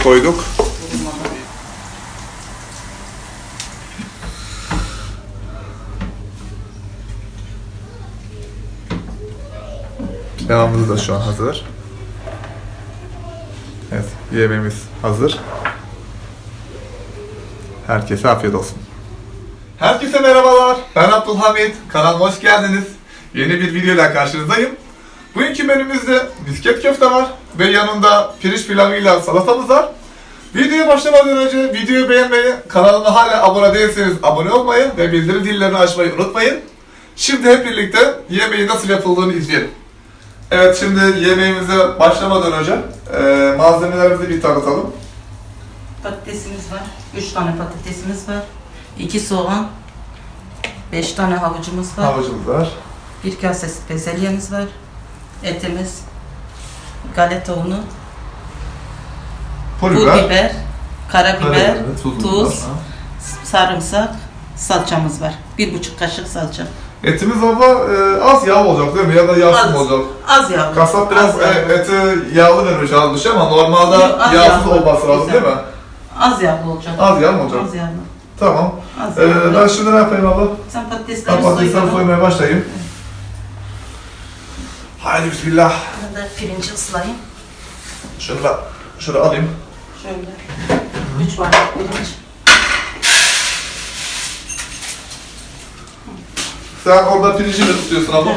Su koyduk. Pilavımız da şu an hazır. Evet, yemeğimiz hazır. Herkese afiyet olsun. Herkese merhabalar. Ben Abdülhamit. Kanalıma hoş geldiniz. Yeni bir videoyla karşınızdayım. Bugünkü menümüzde misket köfte var ve yanında pirinç pilavıyla salatamız var. Videoya başlamadan önce videoyu beğenmeyi, kanalıma hala abone değilseniz abone olmayı ve bildirim zillerini açmayı unutmayın. Şimdi hep birlikte yemeği nasıl yapıldığını izleyelim. Evet şimdi yemeğimize başlamadan önce e, malzemelerimizi bir tanıtalım. Patatesimiz var. 3 tane patatesimiz var. 2 soğan. 5 tane havucumuz var. Havucumuz var. Bir kase bezelyemiz var. Etimiz. Galeta unu. Pul biber. biber. Karabiber. Tuz. Ha. Sarımsak. Salçamız var. 1,5 kaşık salça. Etimiz ama e, az yağ olacak değil mi? Ya da yağsız Az. olacak? Az yağlı. Kasap biraz az e, yağlı. eti yağlı vermiş almış ama normalde az yağsız yağlı. olması lazım Güzel. değil mi? Az yağlı olacak. Az yağ mı olacak? Az yağlı. Tamam. Az E, yağlı. ben şimdi ne yapayım abla? Sen patatesleri patatesleri soymaya başlayayım. Haydi bismillah. Ben de pirinci ıslayayım. Da şunu alayım. Şöyle. 3 bardak pirinç. Sen orada pirinci mi tutuyorsun abla?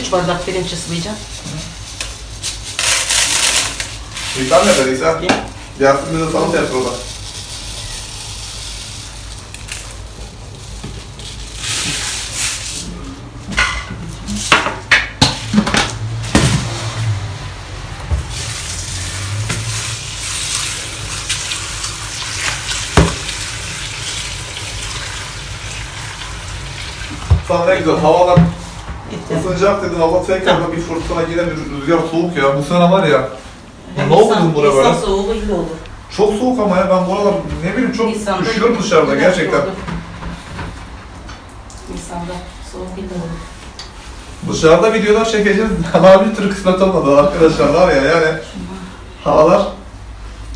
3 bardak pirinç ıslayacağım. İlkan ne dediyse? Yasin bize salata yapıyor orada. Sana ne güzel havalar ısınacak dedim ama tekrardan bir fırtına giren bir rüzgar soğuk ya. Bu sene var ya. Ne oldu buraya böyle? Nisan soğuğu iyi olur. Çok soğuk ama ya ben buralar ne bileyim çok Nisan'da üşüyorum dışarıda gerçekten. olur. Nisan'da soğuk iyi olur. Dışarıda videolar çekeceğiz. Daha bir türlü kısmet olmadı arkadaşlar var ya yani havalar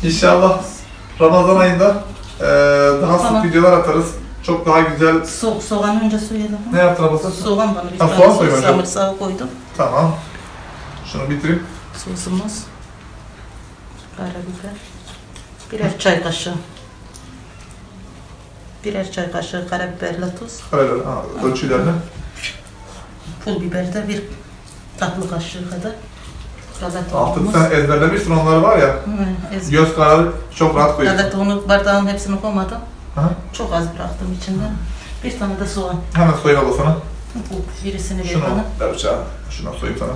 inşallah Ramazan ayında eee, daha sık videolar atarız. Çok daha güzel. Soğuk soğanı önce soyalım. Ne yaptın abla? Soğan bana bir Ha, soğan soğan koyayım önce. sarımsağı koydum. Tamam. Şunu bitireyim. Sosumuz. Karabiber. Birer çay kaşığı. Birer çay kaşığı karabiberle tuz. Öyle ha, ölçülerini. Pul biber de bir tatlı kaşığı kadar. Artık unumuz. sen ezberlemişsin onları var ya. Göz kararı çok rahat koyuyorsun. Galeta unu bardağın hepsini koymadım. Aha. Çok az bıraktım içinden. Bir tane de soğan. Hemen soyayım abla sana. Birisini ver Şunu bana. ver bıçağı. Şuna soyayım sana.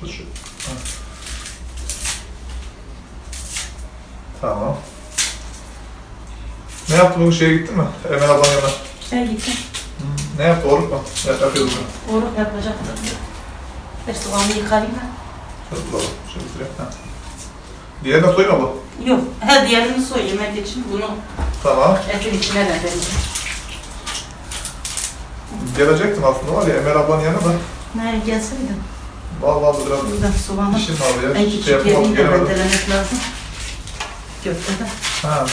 Şu şu. Ha. Tamam. Ne yaptı bu şeye gitti mi? Emel ablanın yanına. Şey gitti. Ne yaptı oruç mu? Yap, yapıyoruz mu? Oruç yapacaktım. Bir soğanı yıkayayım ben. Şöyle bulalım. Şöyle bitireyim. Ha. Diğerini de soyayım abla. Yok, her diğerini soy yemek için bunu Tamam. etin içine de vereceğim. Gelecektim aslında var ya Emel ablanın yanına da. Nereye gelseydin? Vallahi bu biraz Buradan soğanı işim var ya. en Şey de gelemedim. rendelemek lazım. Köftede. Ha.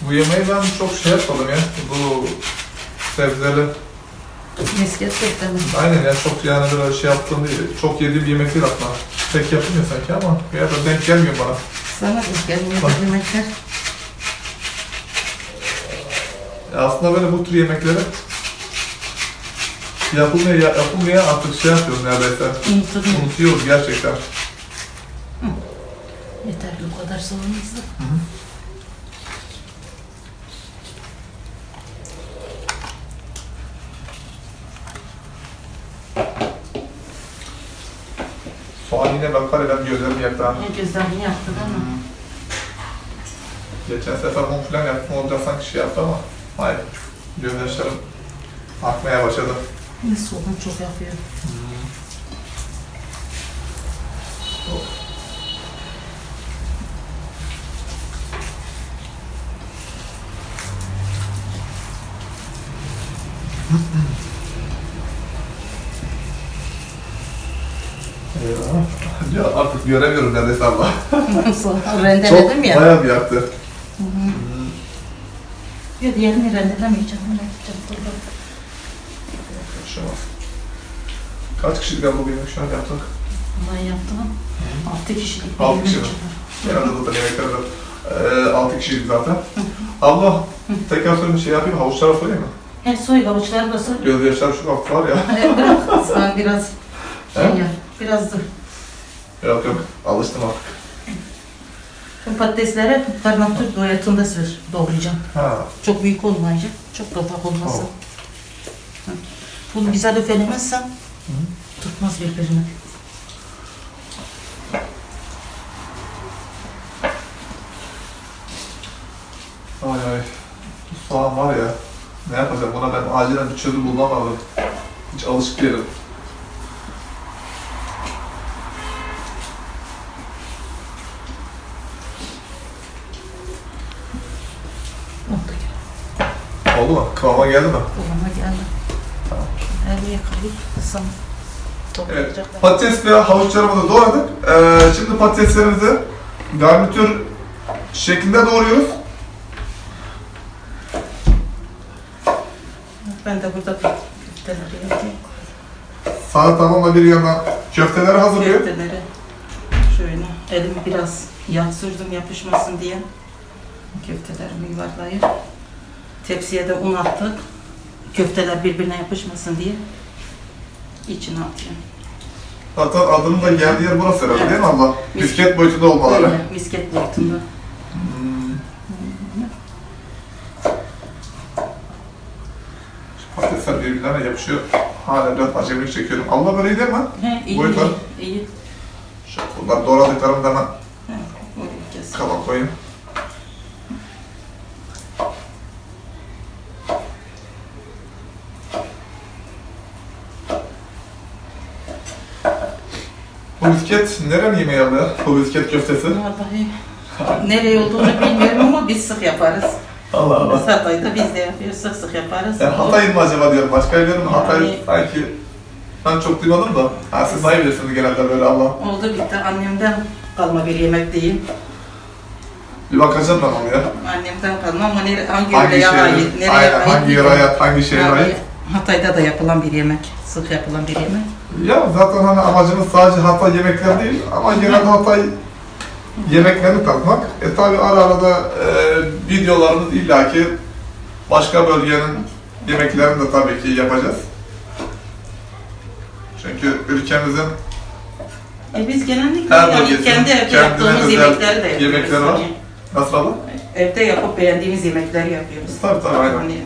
Bu yemeği ben çok şey yapmadım ya. Bu sebzeli. Misket köftemi. Aynen ya çok yani böyle şey yaptığım değil. Çok yediğim bir yemek değil aslında. Pek yapılmıyor sanki ama bir yerde denk gelmiyor bana. Sana da gelmiyor Bak. bu yemekler. Ya aslında böyle bu tür yemekleri yapılmıyor, ya- yapılmıyor artık şey yapıyoruz neredeyse. Unuttum. Unutuyoruz gerçekten. Yeterli o kadar soğanımız da. Soğan yine ben kareden gözlerimi yaktı ha. Ne gözlerini yaptı değil mi? Geçen sefer mum falan yaptım olacak sanki şey yaptı ama hayır. Gözyaşlarım akmaya başladı. Ne soğan çok yapıyor. Ya artık göremiyorum neredeyse abla. Rendeledim ya. bayağı bir yaktı. Ya diğerini rendelemeyeceğim. dur. Şu an. Kaç kişilik abla benim şu an yaptık? Ben yaptım. Altı kişilik. bir Altı yemek kişi mi? var. Herhalde zaten yemekler de. Ee, 6 kişiydik zaten. Abla tekrar söyleyeyim şey yapayım havuçlara koyayım mı? He soy havuçları da soy. Gözyaşlar şu altı var ya. Bırak sen biraz şey He? yap. Biraz dur. Yok yok alıştım artık. Şu patatesleri karnatür doyatında sür. Doğrayacağım. Ha. Çok büyük olmayacak. Çok kapak olmasın. Hı. Bunu güzel öfelemezsen tutmaz birbirini. Ay ay. Bu soğan var ya. Ne yapacağım? Buna ben acilen bir çözüm bulamadım. Hiç alışık değilim. Oldu. Oldu mu? Kıvama geldi mi? Kıvama geldi. Tamam. El yakalayıp sana Evet. Patates ve havuçlarımızı doğradık. Ee, şimdi patateslerimizi garnitür şeklinde doğruyoruz. Ben de burada köfteleri yapayım. Salatamla bir yana köfteleri hazırlıyor. Köfteleri şöyle elimi biraz yağ sürdüm yapışmasın diye. Köftelerimi yuvarlayıp tepsiye de un attık. Köfteler birbirine yapışmasın diye içine atıyorum. Zaten adının da geldiği yer burası herhalde Evet. değil mi abla? Mis- Misket boyutunda olmaları. Öyle misket boyutunda. Hmm. Şu Patatesler birbirlerine yapışıyor. Hala biraz acemilik çekiyorum. Allah böyle değil mi? He, iyi, Boyut var. iyi, iyi. Şu bunlar doğradıklarımı da hemen He, oraya kes. kaba koyayım. Bu misket nerenin yemeği abla? Bu misket köftesi. Vallahi nereye olduğunu bilmiyorum ama biz sık yaparız. Allah Biz Hatay'da biz de yapıyoruz, sık sık yaparız. Ben Hatay'ın mı acaba diyorum. Başka yerlerin mi? Hatay Yani- sanki ben çok duymadım da. Ha, siz daha iyi bilirsiniz genelde böyle abla. Oldu bitti annemden kalma bir yemek değil. Bir bakacağım ben onu ya. Annemden kalma ama nere, hangi, Hangi yöreye ait, nereye aynen, ait hangi yere bilmiyorum. ait, hangi şehre Yani ait. Hatay'da da yapılan bir yemek, sık yapılan bir yemek. Ya zaten hani amacımız sadece Hatay yemekler değil ama genelde Hatay yemeklerini tatmak. E tabi ara ara da e, videolarımız illaki başka bölgenin yemeklerini de tabii ki yapacağız. Çünkü ülkemizin E biz genellikle Her yani bölgesinin kendi evde kendine yaptığımız özel yemekleri de yapıyoruz. yemekleri var. Hani nasıl abla? evde yapıp beğendiğimiz yemekleri yapıyoruz. Tabii tabii aynen. Hani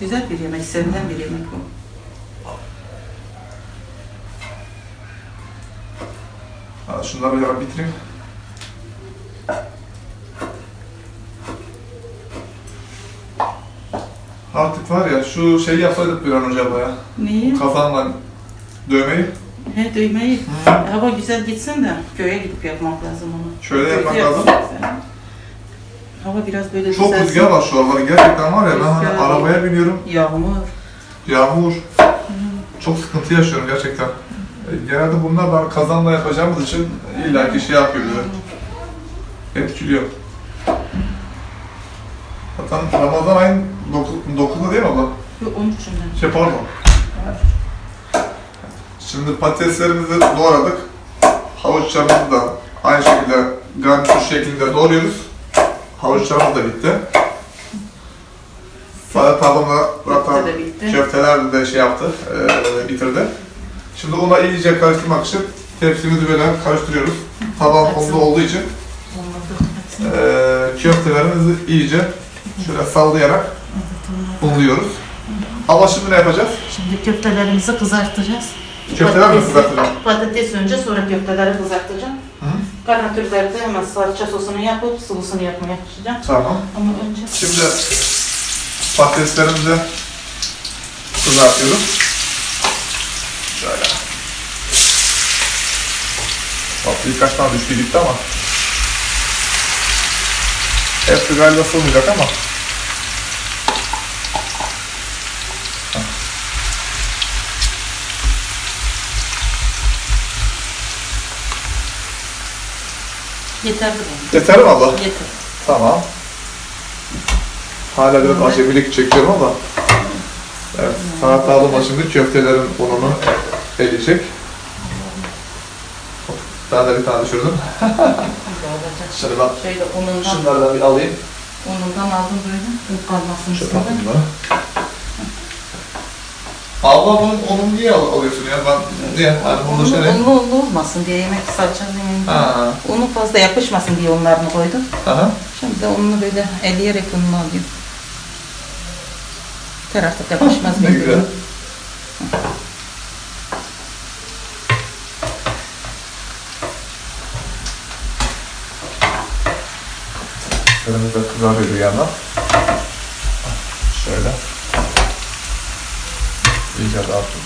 güzel bir yemek, sevilen bir yemek bu. Ha, şunları ara bitireyim. Artık var ya şu şeyi yapsaydık bir an önce abla ya. Neyi? Kazanla dövmeyi. He duymayı. Hı. Hava güzel gitsin de köye gidip yapmak lazım onu. Şöyle yapmak lazım. yani. Hava biraz böyle Çok düzelsin. rüzgar var şu aralar. Gerçekten var ya ben hani Rüzgar. arabaya biniyorum. Yağmur. Yağmur. Çok sıkıntı yaşıyorum gerçekten. E, Genelde bunlar ben kazanla yapacağımız için illaki şey yapıyor bize. Etkiliyor. Zaten Ramazan ayın 9'unda değil mi abla? Yok 13'ünden. Şey pardon. Şimdi patateslerimizi doğradık. Havuçlarımızı da aynı şekilde garnitür şeklinde doğruyoruz. Havuçlarımız da bitti. Köfte de bitti. köfteler de şey yaptı, eee, bitirdi. Şimdi ona iyice karıştırmak için tepsimizi böyle karıştırıyoruz. Taban onda olduğu için eee köftelerimizi iyice şöyle sallayarak unluyoruz. Ama şimdi ne yapacağız? Şimdi köftelerimizi kızartacağız. Köfteler mi Patatesi- kızartacağız? Patates önce sonra köfteleri kızartacağım. Garnitürleri de hemen salça sosunu yapıp sıvısını yapmaya başlayacağım. Tamam. Ama önce Şimdi patateslerimizi kızartıyoruz. Şöyle. Tatlı birkaç tane düştü gitti ama. Hepsi galiba sığmayacak ama. Yeterli benim. Yeter mi abla? Yeter. Tamam. Hala biraz acemilik çekiyorum ama. Evet, Sanat abla şimdi köftelerin ununu eleyecek. Ben de bir tane düşürdüm. Şöyle ben Şöyle unundan, şunlardan bir alayım. unundan aldım böyle. Un kalmasın Şöyle üstünde. Abla bunun ununu niye al- alıyorsun ya? Ben niye? Yani bunu Unlu, şöyle... unlu, unlu olmasın diye yemek yanında. Ha. Unu fazla yapışmasın diye unlarını koydum. Aha. Şimdi de ununu böyle eleyerek ununu alıyorum. Tarafta yapışmaz Ne birbirine. güzel. Önümüz de kızarıyor bir yandan. Şöyle. İyice dağıtın.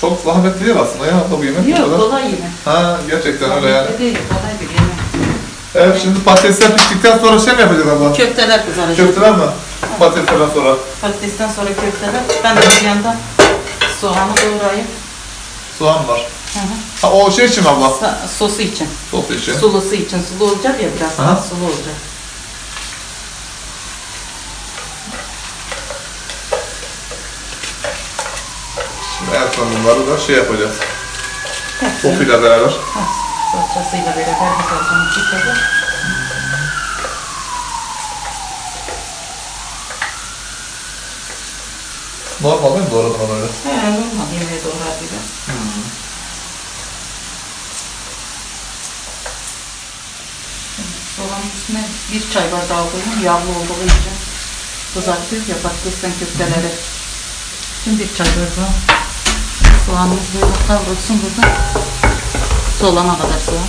Çok zahmetli değil aslında ya abla bu yemek Yok kadar. kolay yemek. Ha gerçekten öyle yani. Değil, kolay bir yemek. Evet şimdi patatesler piştikten sonra şey mi yapacağız abla? Köfteler kızaracak. Köfteler mi? Patateslerden sonra. Patatesten sonra köfteler. Ben de bir yandan soğanı doğrayayım. Soğan var. Hı hı. Ha o şey için abla. Sa- Sosu için. Sos için. Sulusu için. Sulu olacak ya biraz Aha. daha sulu olacak. Şimdi en son bunları da şey yapacağız. Hepsini Sosuyla beraber. Ha, salçasıyla beraber bir salçamı çıkaracağım. Normal değil mi doğradın onu öyle? He, normal yemeğe doğrar gibi. Soğanın üstüne bir çay bardağı koyuyorum. Yağlı olduğu için kızartıyor ya patatesten köfteleri. Şimdi bir çay bardağı. Soğanımız böyle kavrulsun burada. Solana kadar soğan.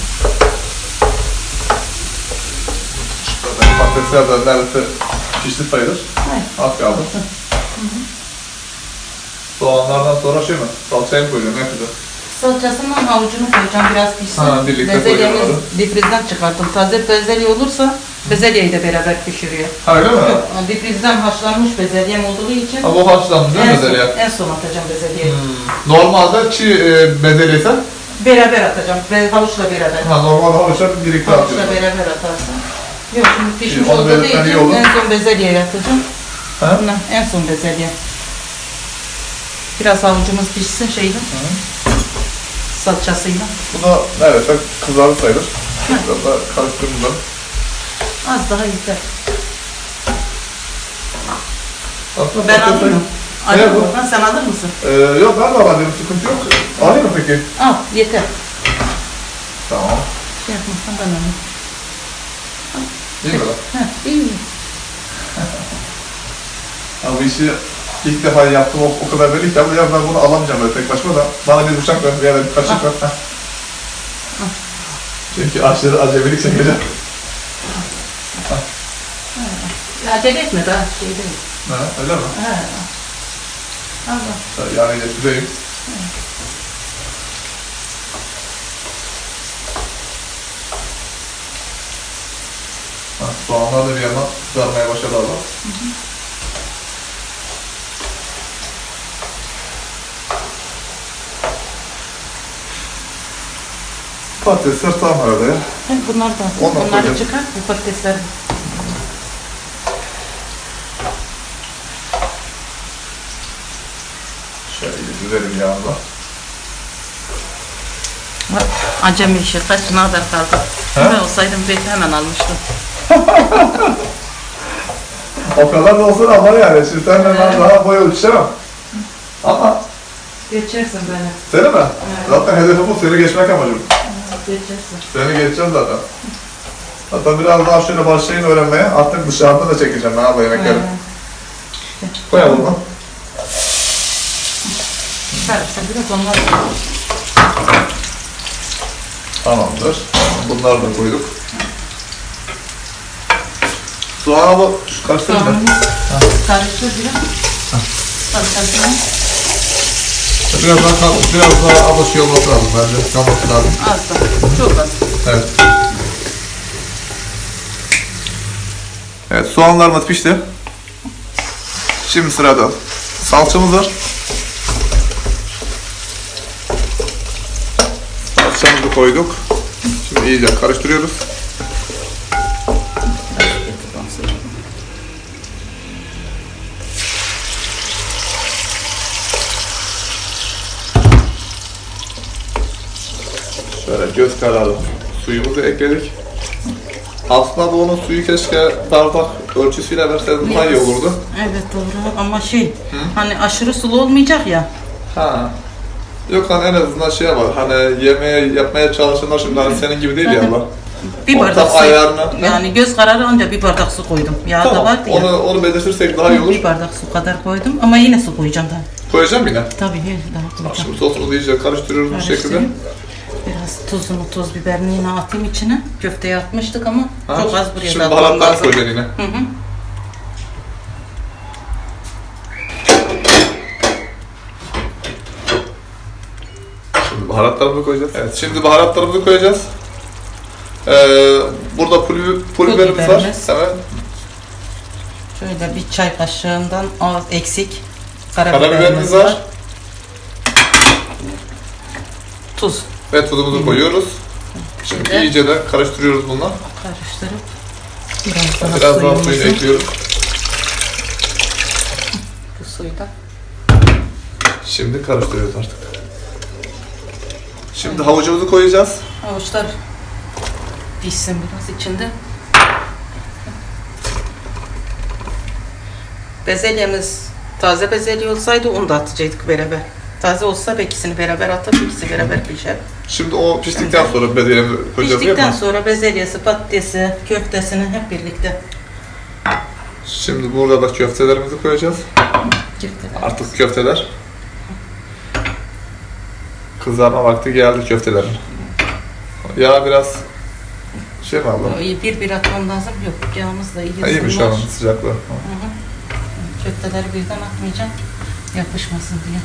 Patatesler de neredeyse pişti sayılır. Hayır. Az kaldı. Soğanlardan sonra şey mi? Salçayı mı koyacağım? Ne yapacağım? Salçasından havucunu koyacağım biraz pişsin. Ha, birlikte Bezelyemiz koyuyorlar. difrizden çıkarttım. Taze bezelye olursa bezelyeyi de beraber pişiriyor. Ha öyle mi? Yok, difrizden haşlanmış bezelyem olduğu için Ha bu haşlandı değil mi en, son, bezelye? en son atacağım bezelyeyi. Hmm. Normalde çiğ e, bezelye ise Beraber atacağım. Be, havuçla beraber. ha, normalde havuçlar birlikte Havuçla atıyorsun. beraber atarsan. Yok şimdi pişmiş onu olduğu belirtmen iyi için olur. en son bezelyeyi atacağım. Ha? Bundan en son bezelye. Biraz havucumuz pişsin şeyle. Salçasıyla. Bu da neredeyse kızardı sayılır. Biraz daha karıştırayım bunları. Az daha yeter. Aslında Ben alayım mı? Alayım bu? oradan sen alır mısın? Ee, yok ben de alayım sıkıntı yok. Alayım mı peki? Al yeter. Tamam. Şey yapmazsan ben alayım. İyi mi lan? Heh, iyi. Ya bu işi ilk defa yaptım o, o kadar ki ama ya ben bunu alamayacağım böyle tek başıma da. Bana bir bıçak ver veya da bir kaşık ver. Heh. Çünkü aşırı acemilik çekeceğim. Ya acele etme daha şey değil. Ha, öyle mi? Ha. Allah. Yani getireyim. Ha, soğanlar da bir yandan kızarmaya başladı abla. Patatesler tam arada. Heh, Bunlar da Ondan bunları koyacağım. çıkar bu patatesleri. Şöyle düzelim yağında. Bak, Acemi işi kaç ne haber kaldı. He? Ben olsaydım belki hemen almıştım. O kadar da olsun ama yani. Şimdi senden ben daha boy ölçemem. Ama Geçersin beni. seni mi? Zaten hedefim bu. Seni geçmek amacım. Geçersin. Seni geçeceğim zaten. Hatta biraz daha şöyle başlayın öğrenmeye. Artık dışarıda da çekeceğim ben abla yemekleri. Koyalım bunu. Karıştır biraz onlar. Tamamdır. Bunları da koyduk. Soğan abla şu karıştırın karıştır biraz. Salçasını Biraz Biraz daha kalmış, biraz daha ama şey olması lazım bence. Kalması lazım. Az daha, çok az. Evet. Evet, soğanlarımız pişti. Şimdi sırada salçamız var. Salçamızı koyduk. Şimdi iyice karıştırıyoruz. Şöyle göz kararı suyumuzu ekledik. Aslında bu onun suyu keşke bardak ölçüsüyle verseydim daha iyi olurdu. Evet doğru ama şey hani aşırı sulu olmayacak ya. Ha. Yok hani en azından şey var hani yemeğe yapmaya çalışanlar şimdi hani senin gibi değil ya Allah. Bir bardak su. ayarına- Yani göz kararı anca bir bardak su koydum. Yağ da Tamam vardı ya. onu, onu belirtirsek daha iyi olur. Bir bardak su kadar koydum ama yine su koyacağım daha. Koyacağım yine. Tabii daha koyacağım. Şimdi sosumuzu iyice karıştırıyoruz bu şekilde. Karıştırayım. Biraz tuzunu, toz biberini yine atayım içine. Köfteye atmıştık ama Ha, çok az buraya Şimdi da atmam baharatlar lazım. koyacaksın yine. Hı hı. Şimdi baharatlarımızı koyacağız. Evet şimdi baharatlarımızı koyacağız. Ee, burada pul, pul biberimiz var. biberimiz. Evet. Şöyle bir çay kaşığından az eksik. Karabiberimiz var. Tuz. Ve tuzumuzu koyuyoruz. Şimdi Evet. iyice de karıştırıyoruz bununla. Karıştırıp biraz daha Biraz daha suyumuzu, suyunu ekliyoruz. bu suyu da Şimdi karıştırıyoruz artık. Şimdi havucumuzu koyacağız. avuçlar pişsin biraz içinde. Bezelyemiz taze bezelye olsaydı onu da atacaktık beraber. Taze olsa da ikisini beraber atıp ikisi beraber pişer. Şimdi o piştikten sonra bezelyeleri koyacağız değil Piştikten mi? sonra bezelyesi, patatesi, köftesini hep birlikte Şimdi burada da köftelerimizi koyacağız. köfteler. Artık köfteler. Kızarma vakti geldi köftelerin. Ya biraz şey mi abla? İyi bir bir atmam lazım. Yok yağımız da iyi Ha, İyiymiş şu ısınmış. an sıcaklığı. Hı hı. Köfteleri birden atmayacağım. Yapışmasın diye.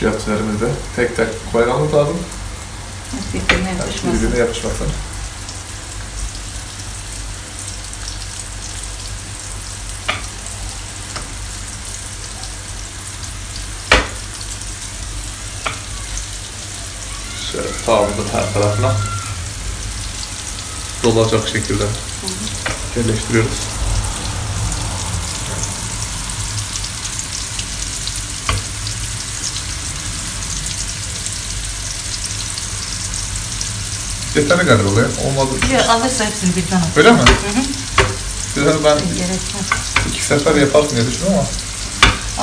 De tek tek koymamız lazım. Birbirine yapışmasın. birbirine yapışmasın. Şöyle tavamızın her tarafına dolacak şekilde yerleştiriyoruz. Yeterli galiba oluyor. Olmadı. Ya alırsa hepsini birden at. Öyle mi? Hı hı. Güzel ben Gerekmez. iki sefer yaparsın diye düşünüyorum ama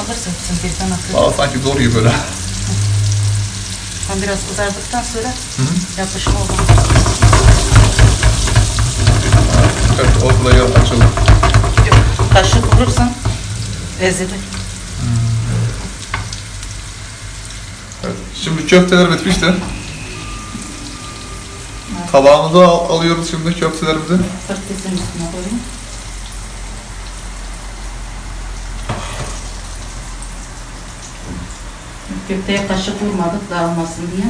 Alırsa hepsini birden atır. bana sanki zor gibi böyle. Ben biraz kızardıktan sonra yapışma olur. Evet, ortada yer açıldı. Yok, Kaşık vurursan ezilir. Evet. Şimdi köfteler bitmişti. Tabağımıza al- alıyoruz şimdi köftelerimizi. Patatesin üstüne koyayım. Köfteye kaşık vurmadık dağılmasın diye.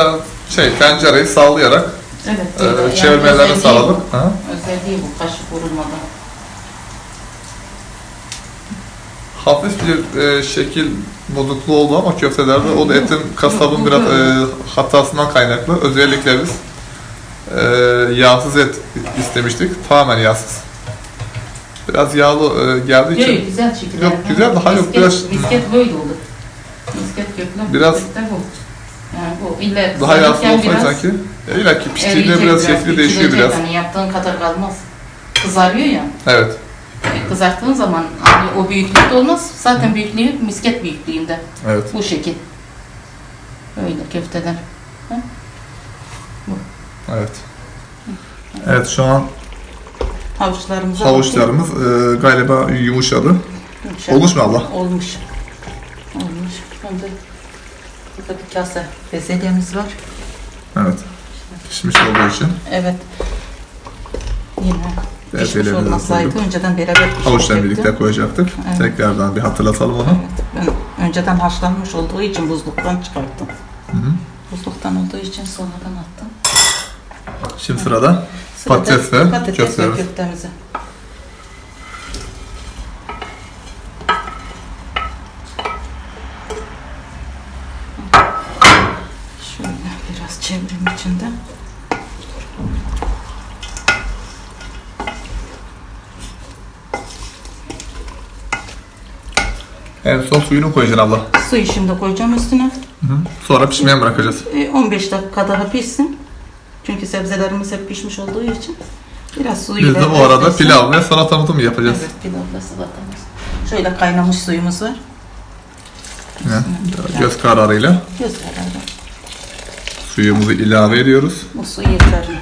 Ee, şey tencereyi sallayarak Evet. e, yani çevirmelerini özelliği sağladık. Özelliği bu kaşık vurulmadan. Hafif bir e, şekil bozukluğu oldu ama köftelerde o da etin kasabın biraz e, hatasından kaynaklı. Özellikle biz e, yağsız et istemiştik. Tamamen yağsız. Biraz yağlı e, geldiği için Yok güzel şekilde. Yok, güzel, daha yok, biraz- Misket böyle olur. Misket köfte. Biraz-. Yani bu daha yağsız olsaydı biraz sanki. Ya illa ki piştiğinde eriyecek biraz şekli değişiyor biraz. Hani yaptığın kadar kalmaz. Kızarıyor ya. Evet. Kızarttığın zaman hani o büyüklükte olmaz. Zaten büyüklüğü misket büyüklüğünde. Evet. Bu şekil. Öyle köfteler. Evet. Evet şu an Havuçlarımızı havuçlarımız e, galiba yumuşadı. Yumuşak. Olmuş mu abla? Olmuş. Olmuş. Şimdi burada bir kase bezelyemiz var. Evet. Pişmiş olduğu için. Evet. Yine Sebzelerimizi olmasaydı koyduk. önceden beraber. Havuçla birlikte koyacaktık. Evet. Tekrardan bir hatırlatalım onu. Evet, ben önceden haşlanmış olduğu için buzluktan çıkarttım. Hı hı. Buzluktan olduğu için sonradan attım. Şimdi sırada Sırada patates ve patates köftemiz. ve köftemizi. Şöyle biraz çevireyim içinde. En son suyunu koyacaksın abla. Suyu şimdi koyacağım üstüne. Hı. Sonra pişmeye bırakacağız. E, 15 dakika daha pişsin. Çünkü sebzelerimiz hep pişmiş olduğu için. Biraz suyu Biz de bu arada pilav ve salatamızı mı yapacağız? Evet pilavla salatamız. Şöyle kaynamış suyumuz var. Yine göz kararıyla Göz kararı. suyumuzu ilave ediyoruz. Bu su yeterli.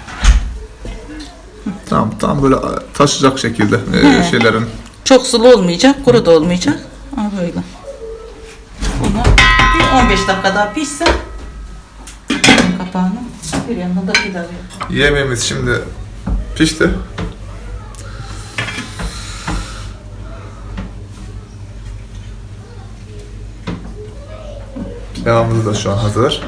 Tam tam böyle taşacak şekilde e, şeylerin Çok sulu olmayacak, kuru da olmayacak. Ama böyle. Bunu bir 15 dakika daha pişsin. Kapağını. Bir yandan da pilav. Yemeğimiz şimdi pişti. Pilavımız da şu an hazır.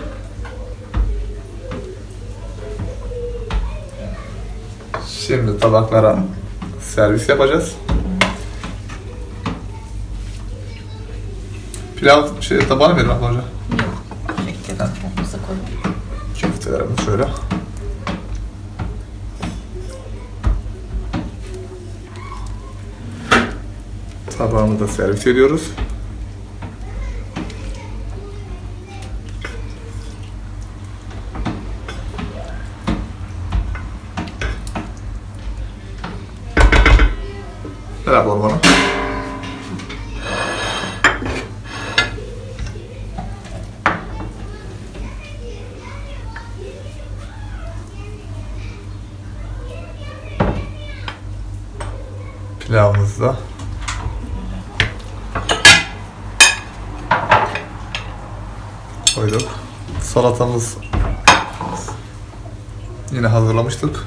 Şimdi tabaklara servis yapacağız. Pilav şey tabağını verin abla hoca. Köftelerimizi koyalım. Köftelerimiz şöyle. Tabağımızı da servis ediyoruz. Onu bana. Pilavımız da. Koyduk. Salatamız yine hazırlamıştık.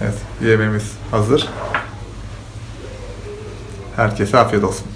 Evet, yemeğimiz hazır. Herkese afiyet olsun.